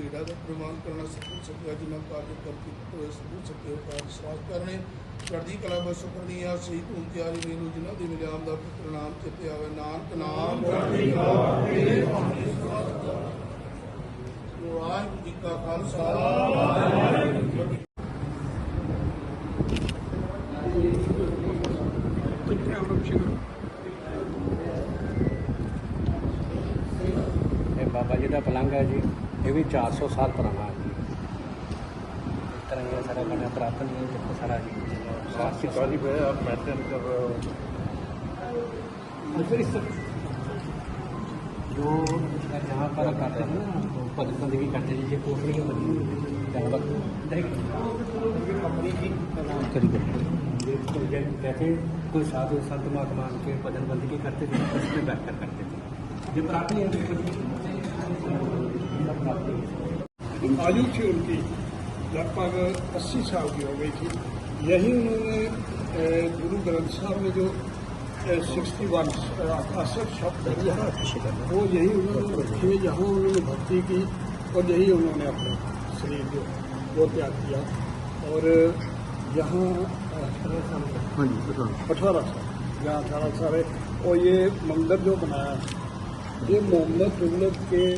ਕਰਨਾ ਸਤਿ ਸਕਿਆ ਜਿਨ੍ਹਾਂ ਕਾਰਜ ਕਰਤੀ ਹੋਏ ਸਤਿ ਸਕਿਆ ਕਾਰਜ ਵਿਸ਼ਵਾਸ ਕਰਨੇ ਚੜ੍ਹਦੀ ਕਲਾ ਬਸ ਕਰਨੀ ਆ ਸਹੀ ਧੂਮ ਤਿਆਰੀ ਮੈਨੂੰ ਜਿਨ੍ਹਾਂ ਦੀ ਮਿਲਿਆਮ ਦਾ ਪੁੱਤਰ ਨਾਮ ਚਿੱਤੇ ਆਵੇ ਨਾਨਕ ਨਾਮ। ਚੜ੍ਹਦੀ ਕਲਾ ਵਾਹਿਗੁਰੂ ਜੀ ਕਾ ਖਾਲਸਾ ਵਾਹਿਗੁਰੂ ਜੀ ਕੀ ਇਹ ਬਾਬਾ ਜੀ ਦਾ ਪਲੰਗ ਹੈ ਜੀ। ये भी 400 साल पुराना है। इस तो जो जहाँ पर तो करते हैं ना बंदगी करते हैं ये कोठरी के बनी कंपनी की कोई साधु संत महात्मा के बदन बंदगी करते थे बैठकर करते थे। ये प्राथमिक प्राप्ति आयु थी उनकी लगभग 80 साल की हो गई थी। यही उन्होंने गुरु ग्रंथ साहब में जो सिक्सटी वन आकाशक शब्द है वो यही उन्होंने रखे यहाँ उन्होंने भक्ति की और यही उन्होंने अपने शरीर जो वो त्याग किया। और यहाँ अठारह साल का हाँ अठारह साल यहाँ अठारह साल है। और ये मंदिर जो बनाया ये मोहम्मद तुगलक के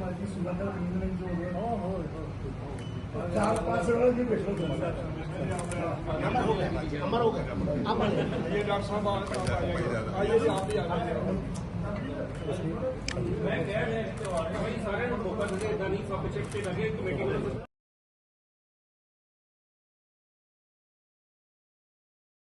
माझी सुगंधा इंग्लंड हो। हो चार पाच वेळा मी भेटलो डॉक्टर साहब मैं कह रहे हैं सारे लोगों का मुझे इतना नहीं सब चेक पे लगे कमेटी